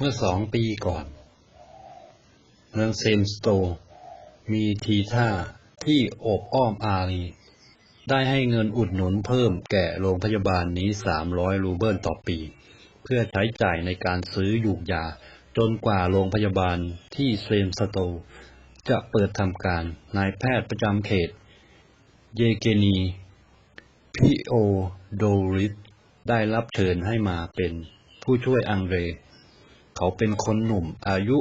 เมื่อสองปีก่อนเมืองเซมสโต มีทีท่าที่โอบอ้อมอารี ได้ให้เงินอุดหนุนเพิ่มแก่โรงพยาบาลนี้สามร้อยรูเบิลต่อปี เพื่อใช้จ่ายในการซื้อยูกยา จนกว่าโรงพยาบาลที่เซมสโต จะเปิดทำการนายแพทย์ประจำเขต เยเกนีพิโอโดริสได้รับเชิญให้มาเป็นผู้ช่วยอังเดร เขาเป็นคนหนุ่มอายุ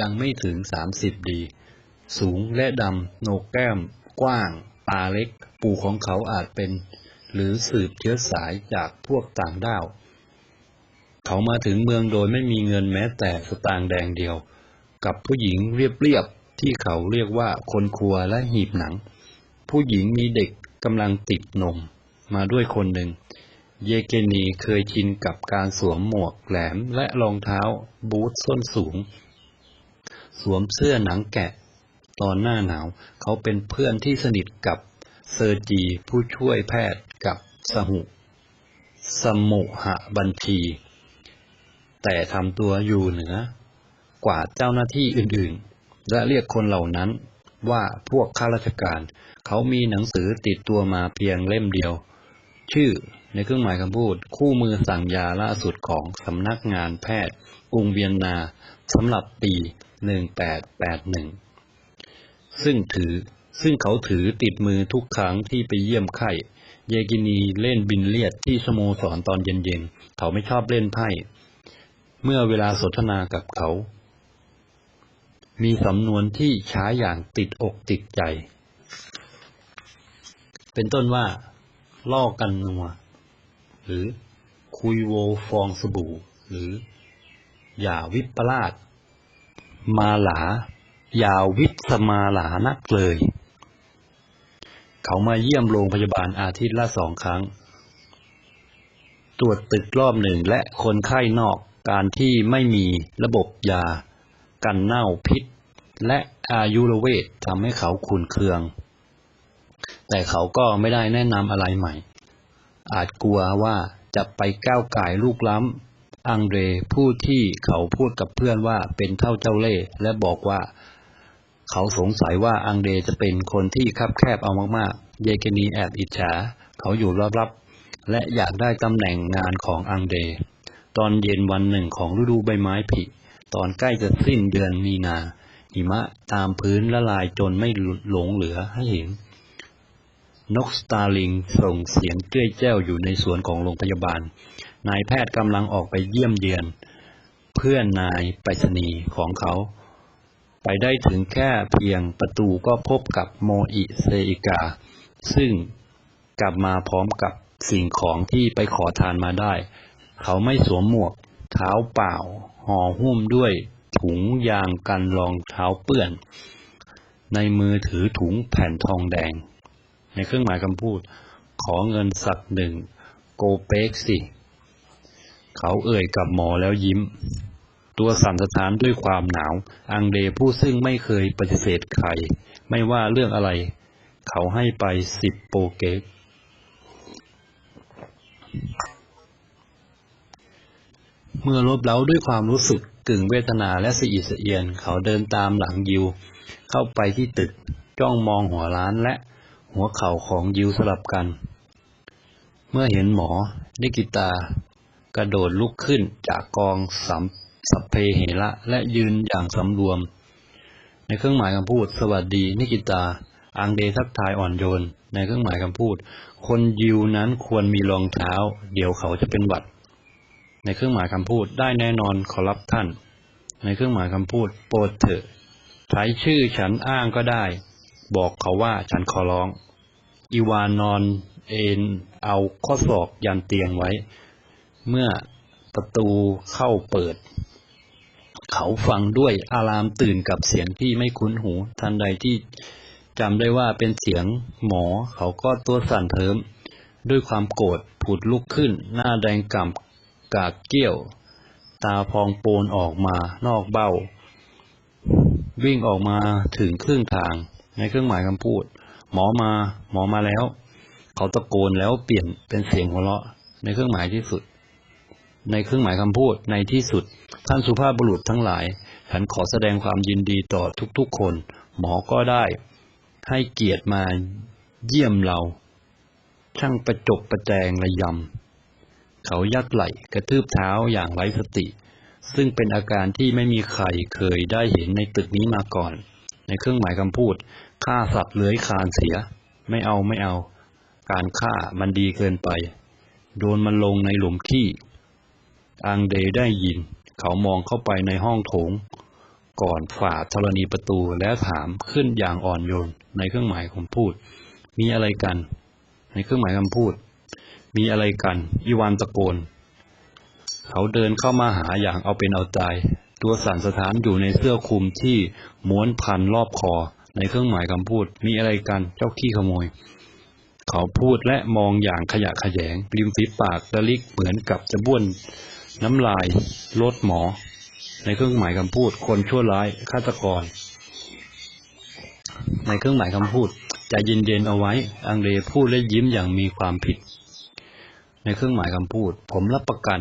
ยังไม่ถึงสามสิบดี สูงและดำโหนกแก้ม กว้าง ตาเล็ก ปู่ของเขาอาจเป็น หรือสืบเชื้อสายจากพวกต่างด้าว เขามาถึงเมืองโดยไม่มีเงินแม้แต่สตางค์แดงเดียว กับผู้หญิงเรียบๆที่เขาเรียกว่าคนครัวและหีบหนัง ผู้หญิงมีเด็กกำลังติดนมมาด้วยคนหนึ่ง เยเกนีเคยชินกับการสวมหมวกแหลมและรองเท้าบูทส้นสูง สวมเสื้อหนังแกะ ตอนหน้าหนาว เขาเป็นเพื่อนที่สนิทกับเซอร์จีผู้ช่วยแพทย์กับสหุ สมุหบัญชี แต่ทำตัวอยู่เหนือกว่าเจ้าหน้าที่อื่นๆ และเรียกคนเหล่านั้นว่าพวกข้าราชการ เขามีหนังสือติดตัวมาเพียงเล่มเดียว ชื่อ ในเครื่องหมายคำพูด คู่มือสั่งยาล่าสุดของสำนักงานแพทย์ กรุงเวียนนาสำหรับปี 1881 ซึ่งถือซึ่งเขาถือติดมือทุกครั้งที่ไปเยี่ยมไข้ เยกินีเล่นบินเลียดที่สโมสรตอนเย็นๆ เขาไม่ชอบเล่นไพ่ เมื่อเวลาสนทนากับเขา มีสำนวนที่ช้าอย่างติดอกติดใจ เป็นต้นว่า ล่อกันนัว หรือคุยโวฟองสบู่ หรือ อย่าวิปลาสมาหลา อย่าวิสมาหลานักเลย เขามาเยี่ยมโรงพยาบาลอาทิตย์ละสองครั้ง ตรวจตึกรอบหนึ่งและคนไข้นอกการที่ไม่มีระบบยา กันเน่าพิษ และอายุรเวททำให้เขาขุนเคือง แต่เขาก็ไม่ได้แนะนำอะไรใหม่ อาจกลัวว่าจะไปก้าวไก่ายลูกล้ำ อังเดรผู้ที่เขาพูดกับเพื่อนว่าเป็นเท่าเจ้าเล่ห์และบอกว่า เขาสงสัยว่าอังเดรจะเป็นคนที่คับแคบเอามากๆ เยเกนีแอบอิจฉา เขาอยู่ลับๆและอยากได้ตำแหน่งงานของอังเดรตอนเย็นวันหนึ่งของฤดูใบไม้ผลิตอนใกล้จะสิ้นเดือนมีนาหิมะตามพื้นละลายจนไม่หลงเหลือให้เห็น นกสตาร์ลิงส่งเสียงเจ้ยแจ้วอยู่ในสวนของโรงพยาบาล นายแพทย์กำลังออกไปเยี่ยมเยือน เพื่อนนายไปรษณีย์ของเขา ไปได้ถึงแค่เพียงประตูก็พบกับโมอิเซอิกา ซึ่งกลับมาพร้อมกับสิ่งของที่ไปขอทานมาได้ เขาไม่สวมหมวก เท้าเปล่า ห่อหุ้มด้วยถุงยางกันรองเท้าเปื้อน ในมือถือถุงแผ่นทองแดง ในเครื่องหมายคำพูด ขอเงินสักหนึ่งโกเป๊กสิ เขาเอ่ยกับหมอแล้วยิ้ม ตัวสั่นสะท้านด้วยความหนาว อังเดผู้ซึ่งไม่เคยปฏิเสธใคร ไม่ว่าเรื่องอะไร เขาให้ไปสิบโปเกกเมื่อลบเล้าด้วยความรู้สึกกึ่งเวทนาและสะอิดสะเอียน เขาเดินตามหลังยิว เข้าไปที่ตึก จ้องมองหัวร้านและ หัวเข่าของยิวสลับกัน เมื่อเห็นหมอนิกิตากระโดดลุกขึ้นจากกองสัมสัพเพเหระและยืนอย่างสำรวม ในเครื่องหมายคำพูด สวัสดี นิกิตา อังเดทักทายอ่อนโยน ในเครื่องหมายคำพูด คนยิวนั้นควรมีรองเท้า เดี๋ยวเขาจะเป็นหวัด ในเครื่องหมายคำพูดได้แน่นอนขอรับท่าน ในเครื่องหมายคำพูด โปรดเถอะใช้ชื่อฉันอ้างก็ได้ บอกเขาว่าฉันขอร้อง อีวานนอนเอนเอาข้อศอกยันเตียงไว้ เมื่อประตูเข้าเปิด เขาฟังด้วยอารามตื่นกับเสียงที่ไม่คุ้นหู ทันใดที่จำได้ว่าเป็นเสียงหมอ เขาก็ตัวสั่นเทิม ด้วยความโกรธผุดลุกขึ้น หน้าแดงกำกากเกี้ยว ตาพองโปนออกมานอกเบ้า วิ่งออกมาถึงครึ่งทาง ในเครื่องหมายคำพูด หมอมา หมอมาแล้ว เขาตะโกนแล้วเปลี่ยนเป็นเสียงหัวเราะ ในเครื่องหมายที่สุด ในเครื่องหมายคำพูดในที่สุด ท่านสุภาพบุรุษทั้งหลาย ฉันขอแสดงความยินดีต่อทุกๆคน หมอก็ได้ ให้เกียรติมาเยี่ยมเรา ช่างประจบประแจงระยำ เขายักไหล่กระทืบเท้าอย่างไร้สติ ซึ่งเป็นอาการที่ไม่มีใครเคยได้เห็นในตึกนี้มาก่อน ในเครื่องหมายคำพูดฆ่าสัตว์เลื้อยคานเสีย ไม่เอาไม่เอา การฆ่ามันดีเกินไป โดนมันลงในหลุมขี้อังเดได้ยิน เขามองเข้าไปในห้องโถง ก่อนฝ่าธรณีประตูแล้วถามขึ้นอย่างอ่อนโยน ในเครื่องหมายคำพูด มีอะไรกัน ในเครื่องหมายคำพูด มีอะไรกัน อีวานตะโกน เขาเดินเข้ามาหาอย่างเอาเป็นเอาตาย ตัวสั่นสะท้านอยู่ในเสื้อคลุมที่ม้วนพันรอบคอ ในเครื่องหมายคำพูด มีอะไรกันเจ้าขี้ขโมย เขาพูดและมองอย่างขยะแขยงริมฝีปากตะลิกเหมือนกับจะบ้วนน้ำลายลดหมอ ในเครื่องหมายคำพูด คนชั่วร้ายฆาตกร ในเครื่องหมายคำพูดใจเย็นๆเอาไว้ อังเดพูดและยิ้มอย่างมีความผิด ในเครื่องหมายคำพูด ผมรับประกัน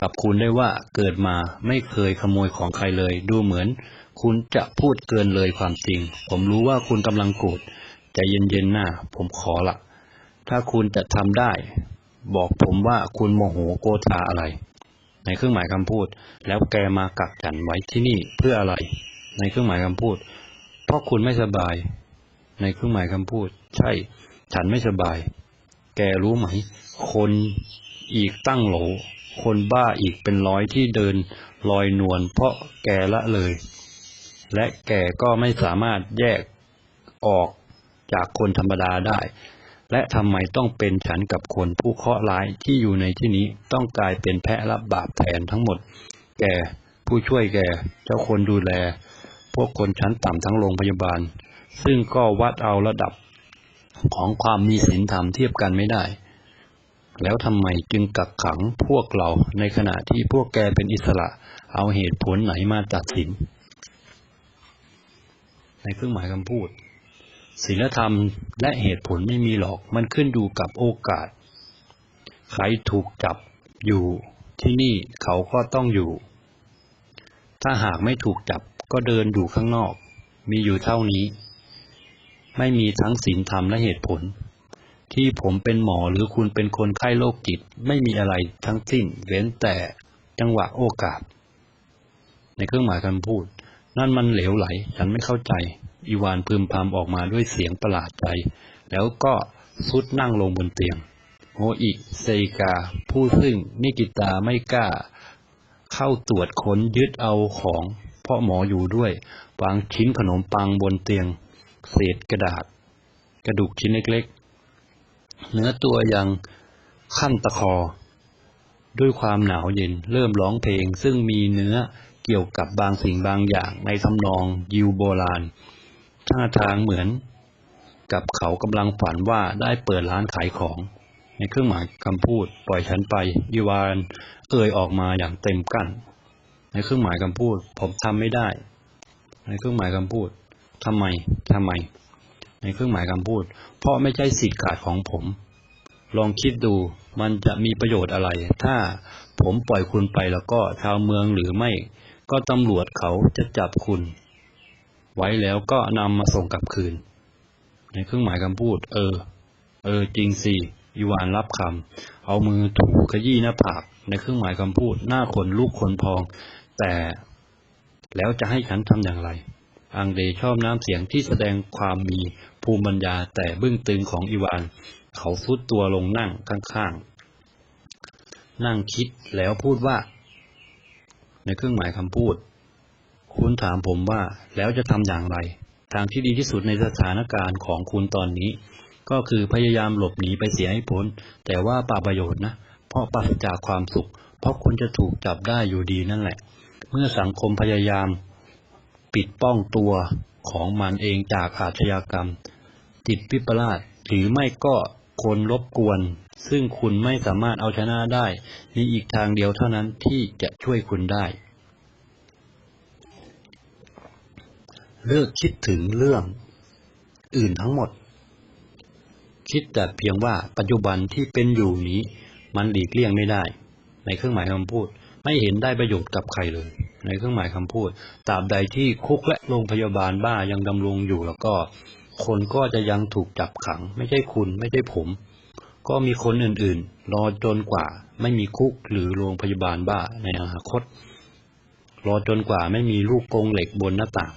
กับคุณได้ว่าเกิดมาไม่เคยขโมยของใครเลย ดูเหมือน คุณจะพูดเกินเลยความจริง ผมรู้ว่าคุณกำลังโกรธใจเย็นๆหน้า ผมขอละถ้าคุณจะทำได้ บอกผมว่าคุณโมโหโกธาอะไร ในเครื่องหมายคำพูด แล้วแกมากักกันไว้ที่นี่เพื่ออะไร ในเครื่องหมายคำพูด เพราะคุณไม่สบาย ในเครื่องหมายคำพูด ใช่ ฉันไม่สบาย แกรู้ไหม คนอีกตั้งโหล คนบ้าอีกเป็นร้อยที่เดินลอยนวลเพราะแกละเลย และแกก็ไม่สามารถแยกออกจากคนธรรมดาได้ และทำไมต้องเป็นฉันกับคนผู้เคราะห์ร้ายที่อยู่ในที่นี้ต้องกลายเป็นแพะรับบาปแทนทั้งหมด แกผู้ช่วยแกเจ้าคนดูแล พวกคนชั้นต่ำทั้งโรงพยาบาล ซึ่งก็วัดเอาระดับของความมีศีลธรรมเทียบกันไม่ได้ แล้วทำไมจึงกักขังพวกเราในขณะที่พวกแกเป็นอิสระ เอาเหตุผลไหนมาตัดสิน ในเครื่องหมายคำพูดศีลธรรมและเหตุผลไม่มีหรอกมันขึ้นอยู่กับโอกาส ใครถูกจับอยู่ที่นี่เขาก็ต้องอยู่ ถ้าหากไม่ถูกจับก็เดินอยู่ข้างนอก มีอยู่เท่านี้ ไม่มีทั้งศีลธรรมและเหตุผล ที่ผมเป็นหมอหรือคุณเป็นคนไข้โรคจิต ไม่มีอะไรทั้งสิ้น เว้นแต่จังหวะโอกาส ในเครื่องหมายคำพูด นั่นมันเหลวไหล ฉันไม่เข้าใจ อีวานพึมพำออกมาด้วยเสียงประหลาดใจ แล้วก็สุดนั่งลงบนเตียงโฮอิเซกา ผู้ซึ่งนิกิตาไม่กล้า เข้าตรวจค้นยึดเอาของเพราะหมออยู่ด้วยวางชิ้นขนมปังบนเตียง เศษกระดาษ กระดูกชิ้นเล็ก เนื้อตัวยังขั้นตะคอ ด้วยความหนาวเย็นเริ่มร้องเพลง ซึ่งมีเนื้อเกี่ยวกับบางสิ่งบางอย่างในทำนองยิวโบราณท่าทางเหมือน กับเขากำลังฝันว่าได้เปิดร้านขายของ ในเครื่องหมายคำพูด ปล่อยฉันไปอีวานเอ่ยออกมาอย่างเต็มกั้น ในเครื่องหมายคำพูด ผมทำไม่ได้ ในเครื่องหมายคำพูดทำไมทำไม ในเครื่องหมายคำพูด เพราะไม่ใช่สิทธิ์ขาดของผม ลองคิดดูมันจะมีประโยชน์อะไร ถ้าผมปล่อยคุณไปแล้วก็ชาวเมืองหรือไม่ ก็ตำรวจเขาจะจับคุณ ไว้แล้วก็นำมาส่งกลับคืน ในเครื่องหมายคำพูด เออ เออ จริงสิอีวานรับคำเอามือถูขยี้หน้าผากในเครื่องหมายคำพูด หน้าขนลุกขนพอง แต่แล้วจะให้ฉันทำอย่างไร อังเดชอบน้ำเสียงที่แสดงความมีภูมิปัญญาแต่บึ้งตึงของอีวาน เขาซุดตัวลงนั่งข้างๆ นั่งคิดแล้วพูดว่า ในเครื่องหมายคำพูด คุณถามผมว่าแล้วจะทำอย่างไร ทางที่ดีที่สุดในสถานการณ์ของคุณตอนนี้ ก็คือพยายามหลบหนีไปเสียให้พ้น แต่ว่าป่าประโยชน์นะ เพราะปราศจากความสุข เพราะคุณจะถูกจับได้อยู่ดีนั่นแหละ เมื่อสังคมพยายาม ปิดป้องตัวของมันเองจากอาชญากรรม จิตวิปลาสหรือไม่ก็คนรบกวน ซึ่งคุณไม่สามารถเอาชนะได้มีอีกทางเดียวเท่านั้นที่จะช่วยคุณได้ เลิกคิดถึงเรื่อง อื่นทั้งหมด คิดแต่เพียงว่าปัจจุบันที่เป็นอยู่นี้ มันหลีกเลี่ยงไม่ได้ ในเครื่องหมายคำพูด ไม่เห็นได้ประโยชน์กับใครเลย ในเครื่องหมายคำพูดตราบใดที่คุกและโรงพยาบาลบ้ายังดำรงอยู่แล้วก็ คนก็จะยังถูกจับขัง ไม่ใช่คุณไม่ใช่ผม ก็มีคนอื่นๆ รอจนกว่า ไม่มีคุกหรือโรงพยาบาลบ้าในอนาคต รอจนกว่าไม่มีลูกกงเหล็กบนหน้าต่าง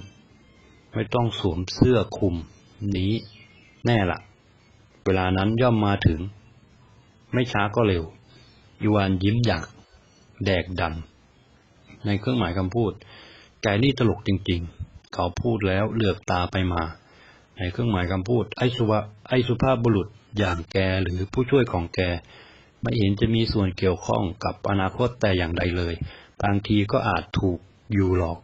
ไม่ต้องสวมเสื้อคลุมนี้แน่ละเวลานั้นย่อมมาถึง ไม่ช้าก็เร็ว อีวานยิ้มอยาก แดกดัน ในเครื่องหมายคำพูด แกนี่ตลกจริง ๆ เขาพูดแล้วเหลือบตาไปมา ในเครื่องหมายคำพูด ไอ้สุภาไอ้สุภาพบุรุษอย่างแกหรือผู้ช่วยของแก ไม่เห็นจะมีส่วนเกี่ยวข้องกับอนาคตแต่อย่างใดเลย บางทีก็อาจถูกอยู่หลอก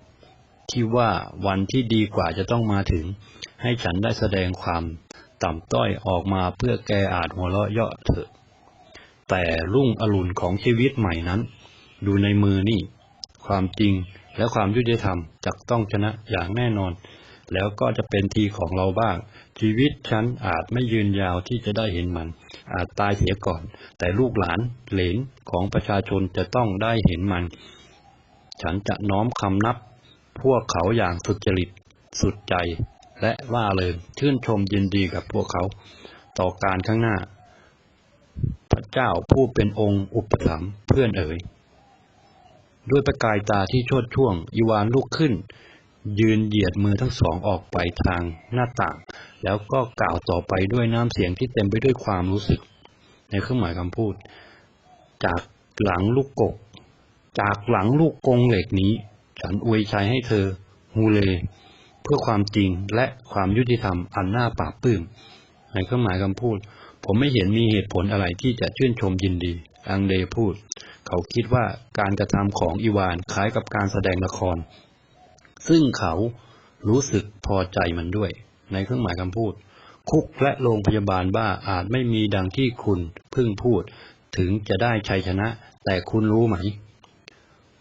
ที่ว่าวันที่ดีกว่าจะต้องมาถึง ให้ฉันได้แสดงความต่ำต้อยออกมาเพื่อแกอาจหัวเราะเยาะเถอะ แต่รุ่งอรุณของชีวิตใหม่นั้น ดูในมือนี่ ความจริงและความยุติธรรมจะต้องชนะอย่างแน่นอน แล้วก็จะเป็นทีของเราบ้าง ชีวิตฉันอาจไม่ยืนยาวที่จะได้เห็นมัน อาจตายเสียก่อน แต่ลูกหลานเหลนของประชาชนจะต้องได้เห็นมัน ฉันจะน้อมคำนับ พวกเขาอย่างสุจริต สุดใจ และว่าเลยชื่นชมยินดีกับพวกเขา ต่อการข้างหน้า พระเจ้าผู้เป็นองค์อุปถัมภ์เพื่อนเอ๋ย ด้วยประกายตาที่โชดช่วงอีวานลุกขึ้น ยืนเหยียดมือทั้งสองออกไปทางหน้าต่าง แล้วก็กล่าวต่อไปด้วยน้ำเสียงที่เต็มไปด้วยความรู้สึก ในเครื่องหมายคำพูด จากหลังลูกกก จากหลังลูกกงเหล็กนี้ ฉันอวยชัยให้เธอฮูเล เพื่อความจริงและความยุติธรรมอันน่าปราบปลื้ม ในเครื่องหมายคำพูด ผมไม่เห็นมีเหตุผลอะไรที่จะชื่นชมยินดี อังเดพูด เขาคิดว่าการกระทำของอีวานคล้ายกับการแสดงละคร ซึ่งเขารู้สึกพอใจมันด้วย ในเครื่องหมายคำพูด คุกและโรงพยาบาลบ้าอาจไม่มีดังที่คุณเพิ่งพูด ถึงจะได้ชัยชนะ แต่คุณรู้ไหม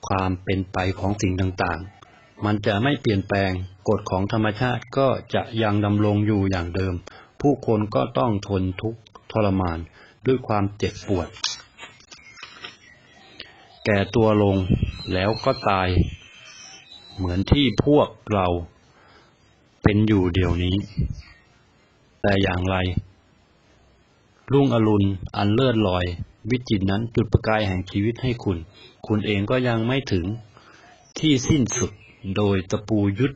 ความเป็นไปของสิ่งต่างๆ มันจะไม่เปลี่ยนแปลงกฎของธรรมชาติก็จะยังดำรงอยู่อย่างเดิม ผู้คนก็ต้องทนทุกข์ทรมานด้วยความเจ็บปวด แก่ตัวลงแล้วก็ตาย เหมือนที่พวกเราเป็นอยู่เดี๋ยวนี้ แต่อย่างไร รุ่งอรุณอันเลิศลอย วิจิตนั้นจุดประกายแห่งชีวิตให้คุณ คุณเองก็ยังไม่ถึงที่สิ้นสุดโดยตะปูยุด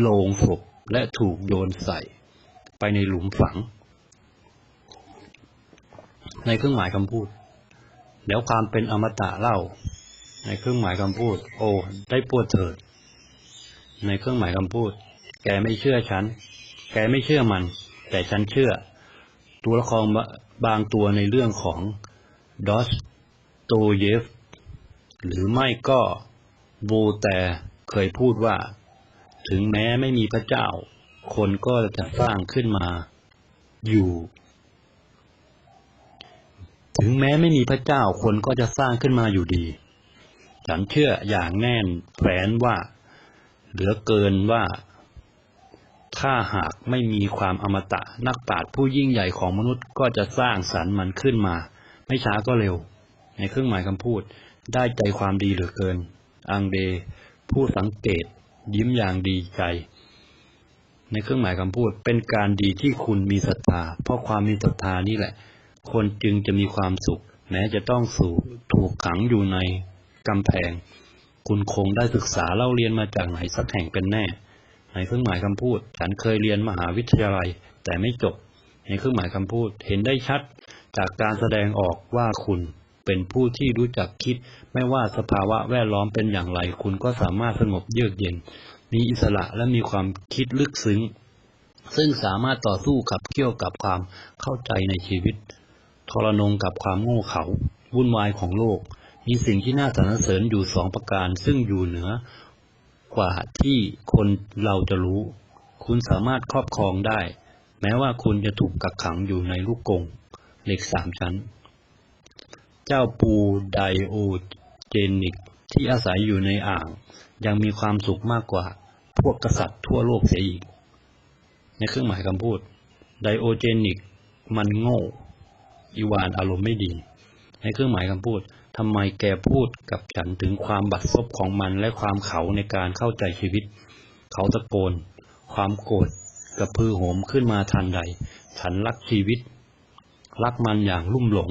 โลงศพและถูกโยนใส่ ไปในหลุมฝัง ในเครื่องหมายคำพูด แล้วความเป็นอมตะเล่า ในเครื่องหมายคำพูด โอ้ได้ปวดเถิด ในเครื่องหมายคำพูด แกไม่เชื่อฉัน แกไม่เชื่อมัน แต่ฉันเชื่อ ตัวละครบางตัวในเรื่องของดอสโตเยฟ หรือไม่ก็โวแต่เคยพูดว่า ถึงแม้ไม่มีพระเจ้า คนก็จะสร้างขึ้นมา อยู่ ถึงแม้ไม่มีพระเจ้าคนก็จะสร้างขึ้นมาอยู่ดี ฉันเชื่ออย่างแน่นแฝนว่า เหลือเกินว่า ถ้าหากไม่มีความอมตะนักปราชญ์ผู้ยิ่งใหญ่ของมนุษย์ก็จะสร้างสรรค์มันขึ้นมา ไม่ช้าก็เร็ว ในเครื่องหมายคำพูดได้ใจความดีเหลือเกิน อังเด ผู้สังเกต ยิ้มอย่างดีใจ ในเครื่องหมายคำพูดเป็นการดีที่คุณมีศรัทธา เพราะความมีศรัทธานี่แหละ คนจึงจะมีความสุข แม้จะต้องสู่ถูกขังอยู่ใน กำแพง คุณคงได้ศึกษาเล่าเรียนมาจากไหนสักแห่งเป็นแน่ ในเครื่องหมายคำพูด ฉันเคยเรียนมหาวิทยาลัย แต่ไม่จบ ในเครื่องหมายคำพูดเห็นได้ชัดจากการแสดงออกว่าคุณเป็นผู้ที่รู้จักคิด ไม่ว่าสภาวะแวดล้อมเป็นอย่างไร คุณก็สามารถสงบเยือกเย็น มีอิสระและมีความคิดลึกซึ้ง ซึ่งสามารถต่อสู้ขับเคี่ยวกับความเข้าใจในชีวิต ทรนงกับความโง่เขลาวุ่นวายของโลก มีสิ่งที่น่าสรรเสริญอยู่สองประการ ซึ่งอยู่เหนือกว่าที่คนเราจะรู้ คุณสามารถครอบครองได้ แม้ว่าคุณจะถูกกักขังอยู่ในลูกกงเหล็กสามชั้น เจ้าปูไดโอเจนิกที่อาศัยอยู่ในอ่าง ยังมีความสุขมากกว่า พวกกษัตริย์ทั่วโลกเสียอีก ในเครื่องหมายคำพูด ไดโอเจนิก มันโง่ อีวานอารมณ์ไม่ดี ในเครื่องหมายคำพูด ทำไมแกพูดกับฉันถึงความบัดซบของมันและความเขาในการเข้าใจชีวิต เขาตะโกน ความโกรธกับพือโหมขึ้นมาทันใด ฉันรักชีวิต รักมันอย่างลุ่มหลง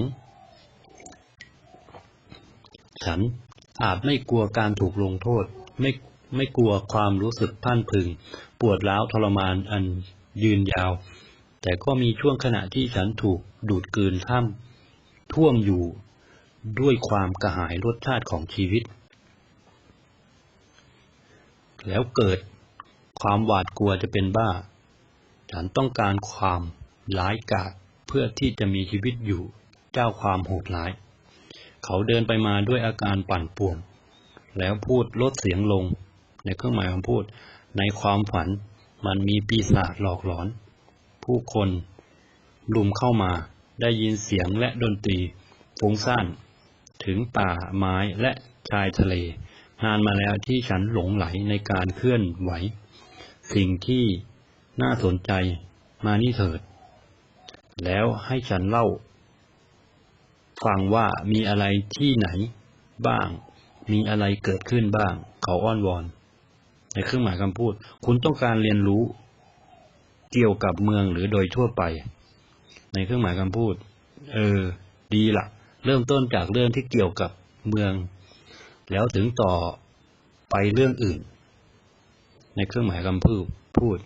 ฉันอาจไม่กลัวการถูกลงโทษ ไม่ไม่กลัวความรู้สึกพลันพึง ปวดร้าวทรมานอันยืนยาว แต่ก็มีช่วงขณะที่ฉันถูกดูดกลืนท่ามท่วมอยู่ ด้วยความกระหายรสชาติของชีวิต แล้วเกิดความหวาดกลัวจะเป็นบ้า ฉันต้องการความร้ายกาจเพื่อที่จะมีชีวิตอยู่เจ้าความโหดร้าย เขาเดินไปมาด้วยอาการปั่นป่วน แล้วพูดลดเสียงลง ในเครื่องหมายคำพูด ในความฝันมันมีปีศาจหลอกหลอน ผู้คนลุมเข้ามาได้ยินเสียงและดนตรีฟุ้งซ่าน ถึงป่าไม้และชายทะเล นานมาแล้วที่ฉันหลงไหลในการเคลื่อนไหว สิ่งที่น่าสนใจมานี่เถิด แล้วให้ฉันเล่า ฟังว่ามีอะไรที่ไหนบ้าง มีอะไรเกิดขึ้นบ้าง เขาอ้อนวอน ในเครื่องหมายคำพูด คุณต้องการเรียนรู้ เกี่ยวกับเมืองหรือโดยทั่วไป ในเครื่องหมายคำพูด เออ ดีละ่ะ เริ่มต้นจากเรื่องที่เกี่ยวกับเมือง แล้วถึงต่อไปเรื่องอื่น ในเครื่องหมายคำพูดพูด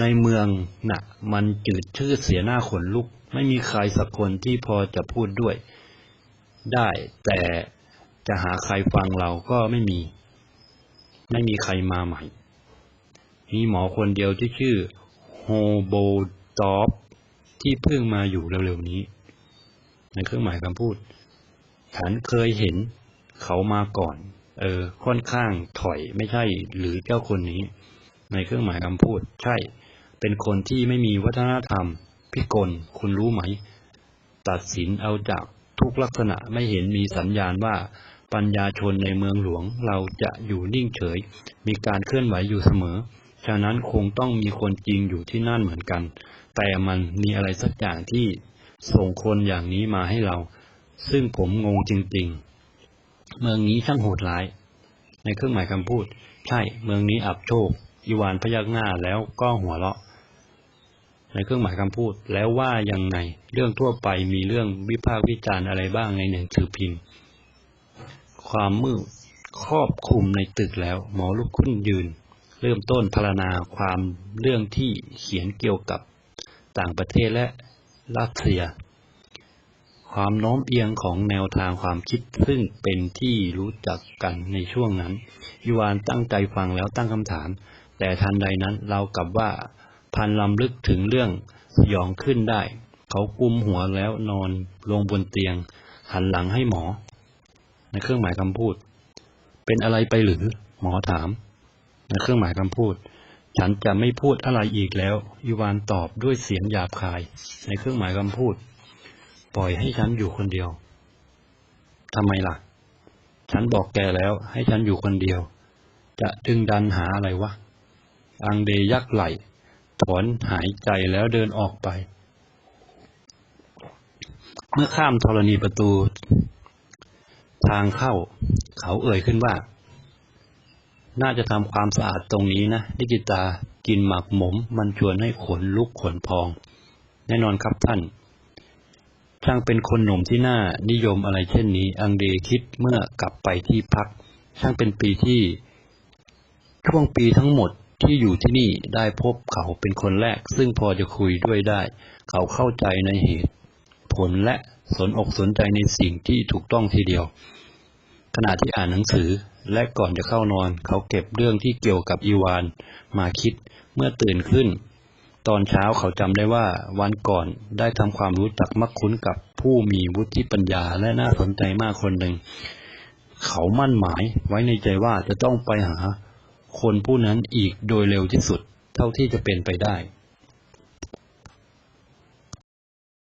ในเมืองน่ะมันจืดชืดเสียหน้าขนลุก ไม่มีใครสักคนที่พอจะพูดด้วย ได้แต่จะหาใครฟังเราก็ไม่มี ไม่มีใครมาใหม่ มีหมอคนเดียวที่ชื่อโฮโบดอฟที่เพิ่งมาอยู่เร็วๆนี้ ในเครื่องหมายคำพูด ฉันเคยเห็นเขามาก่อน เออ ค่อนข้างถอยไม่ใช่ หรือเจ้าคนนี้ ในเครื่องหมายคำพูด ใช่ เป็นคนที่ไม่มีวัฒนธรรม พิกล คุณรู้ไหม ตัดสินเอาจากทุกลักษณะไม่เห็นมีสัญญาณว่าปัญญาชนในเมืองหลวงเราจะอยู่นิ่งเฉย มีการเคลื่อนไหวอยู่เสมอ ฉะนั้นคงต้องมีคนจริงอยู่ที่นั่นเหมือนกัน แต่มันมีอะไรสักอย่างที่ ส่งคนอย่างนี้มาให้เรา ซึ่งผมงงจริงๆ เมืองนี้ช่างโหดร้าย ในเครื่องหมายคำพูด ใช่ เมืองนี้อับโชคอีวานพยักหน้าแล้วก็หัวเราะ ในเครื่องหมายคำพูด แล้วว่ายังไง เรื่องทั่วไปมีเรื่องวิพากษ์วิจารณ์อะไรบ้างในหนังสือพิมพ์ ความมืดครอบคลุมในตึกแล้ว หมอลุกขึ้นยืน เริ่มต้นพรรณนาความเรื่องที่เขียนเกี่ยวกับต่างประเทศและ รัสเซีย ความโน้มเอียงของแนวทางความคิดซึ่งเป็นที่รู้จักกันในช่วงนั้นยูวานตั้งใจฟังแล้วตั้งคำถาม แต่ทันใดนั้นเรากลับว่าพันลำลึกถึงเรื่องสยองขึ้นได้ เขากุมหัวแล้วนอนลงบนเตียง หันหลังให้หมอ ในเครื่องหมายคำพูด เป็นอะไรไปหรือ หมอถาม ในเครื่องหมายคำพูด ฉันจะไม่พูดอะไรอีกแล้ว อีวานตอบด้วยเสียงหยาบคาย ในเครื่องหมายคำพูด ปล่อยให้ฉันอยู่คนเดียวทำไมล่ะ ฉันบอกแกแล้วให้ฉันอยู่คนเดียว จะดึงดันหาอะไรวะ อังเดยักไหลถอนหายใจแล้วเดินออกไป เมื่อข้ามธรณีประตู ทางเข้า เขาเอ่ยขึ้นว่า น่าจะทำความสะอาดตรงนี้นะนิกิตากินหมักหมม มันชวนให้ขนลุกขนพอง แน่นอนครับท่าน ช่างเป็นคนหนุ่มที่น่านิยมอะไรเช่นนี้ อังเดคิดเมื่อกลับไปที่พัก ช่างเป็นปีที่ ช่วงปีทั้งหมดที่อยู่ที่นี่ได้พบเขาเป็นคนแรก ซึ่งพอจะคุยด้วยได้ เขาเข้าใจในเหตุ ผลและสนอกสนใจในสิ่งที่ถูกต้องทีเดียว ขณะที่อ่านหนังสือและก่อนจะเข้านอน เขาเก็บเรื่องที่เกี่ยวกับอีวาน มาคิดเมื่อตื่นขึ้น ตอนเช้าเขาจำได้ว่าวันก่อนได้ทำความรู้จักมักคุ้นกับผู้มีวุฒิปัญญาและน่าสนใจมากคนหนึ่ง เขามั่นหมายไว้ในใจว่าจะต้องไปหา คนผู้นั้นอีกโดยเร็วที่สุด เท่าที่จะเป็นไปได้